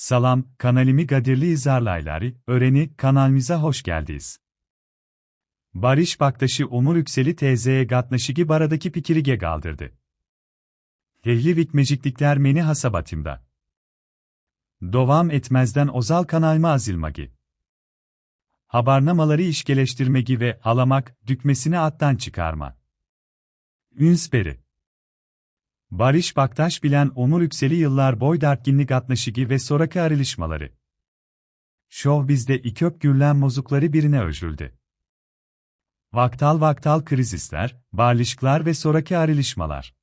Salam, kanalimi Gadirli izarlayları, öğreni, kanalimize hoş geldiniz. Barış Baktaşı Umur Yükseli teyzeye gatnaşigi baradaki pikirige kaldırdı. Tehli vikmeciklikler meni hasabatımda. Dovam etmezden ozal kanalma azilmagi. Habarnamaları işgeleştirmegi ve alamak, dükmesini attan çıkarma. Ünsperi. Barış Baktaş bilen Onur Yükseli yıllar boy dartginlik atnaşigi ve sonraki ayrılışmaları. Şov bizde iköp gürlen mozukları birine özüldü. Vaktal vaktal krizisler, barlışklar ve sonraki ayrılışmalar.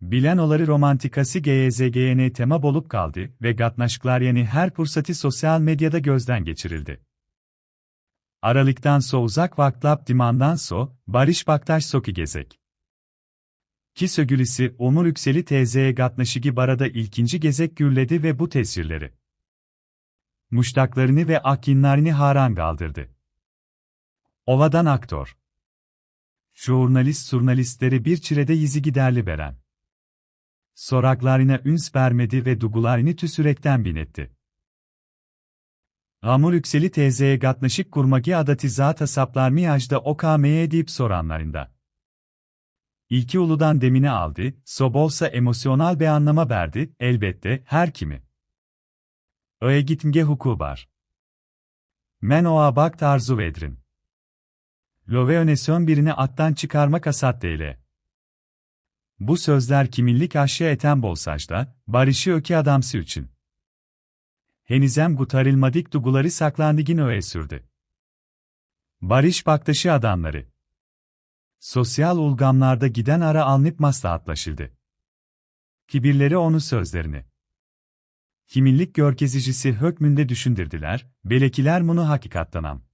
Bilen oları romantikası GYZGN tema bolup kaldı ve gatnaşklar yani her fırsatı sosyal medyada gözden geçirildi. Aralıktan so uzak vaklap dimandan so, Barış Baktaş soki gezek. Ki sögülisi Umur Yükseli teyzeye gatnaşigi barada ilkinci gezek gürledi ve bu tesirleri. Muştaklarını ve akinlerini haran kaldırdı. Ovadan aktör. Jurnalist surnalistleri bir çirede yizi giderli veren. Soraklarına üns vermedi ve dugularını tüsürekten binetti. Amur Yükseli teyzeye gatnaşık kurmagi adati zat asaplar miyajda okameye edip soranlarında. İlki uludan demini aldı, sobolsa emosyonal bir anlama verdi, elbette, her kimi. Öye gitmge huku var. Men oğa bak tarzu vedrin. Love önesön birini attan çıkarmak asat deyle. Bu sözler kiminlik aşağı eten bolsajda, barışı öki adamsı için. Henizem gutarilmadik duguları saklandigin öğe sürdü. Barış baktaşı adamları. Sosyal ulgamlarda giden ara alnıp maslahatlaşıldı. Kibirleri onu sözlerini. Kiminlik görkezicisi hökmünde düşündürdüler, belekiler bunu hakikattanam.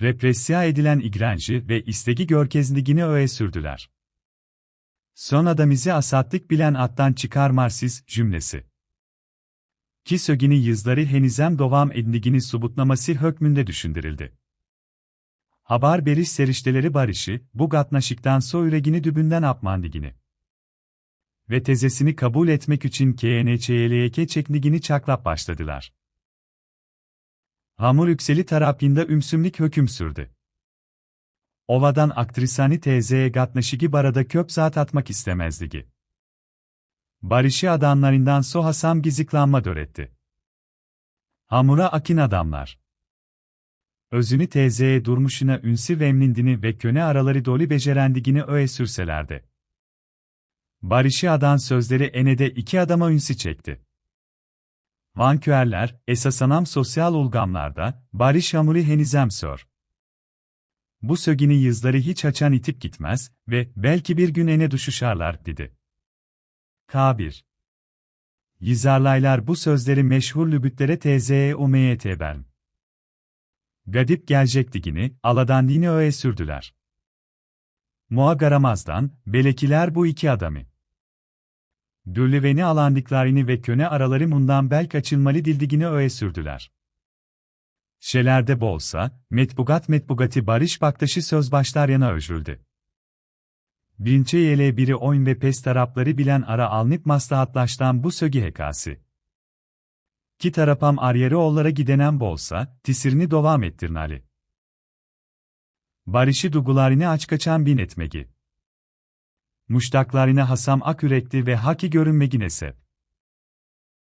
Represya edilen igrenci ve istegi görkezligini öğe sürdüler. Son adamizi asatlık bilen attan çıkarmarsiz cümlesi. Ki sögini yüzleri henizem dovam ednigini subutlaması hökmünde düşündürüldü. Haber beriş serişteleri barışı, bu gatnaşıktan so üregini dübünden apmandigini. Ve tezesini kabul etmek için KNÇYLK çeknigini çaklap başladılar. Hamur yükseli tarapında ümsümlik hüküm sürdü. Ovadan aktrisani teyzeye gatnaşigi barada köp zat atmak istemezdigi. Barışı adamlarından so Hasan giziklanma döretti. Hamura akin adamlar. Özünü teyzeye durmuşuna ünsi vemnindini ve köne araları doli becerendigini öğe sürselerde. Barışı adan sözleri enede iki adama ünsi çekti. Vanküerler, esasanam sosyal ulgamlarda, barış hamuri henizem sör. Bu sögini yüzleri hiç açan itip gitmez ve belki bir gün ene düşüşarlar, dedi. K1 Yizarlaylar bu sözleri meşhur lübütlere tezeye umeye tebern. Gadip gelecektigini, aladan yine öğe sürdüler. Moa garamazdan, belekiler bu iki adamı. Dürlüveni alandıklarını ve köne araları mundan belk açılmalı dildigini öğe sürdüler. Şelerde bolsa, metbugat metbugati barış baktaşı söz başlar yana öjüldü. Binçe yele biri oyun ve pes tarapları bilen ara alnip maslahatlaştan bu sögi hekası. Ki tarapam aryeri ollara gidenen bolsa, tisirini devam ettirnali. Barışı dugularını aç kaçan bin etmegi. Muştaklarına hasam ak yürekli ve haki görünmegi nesep.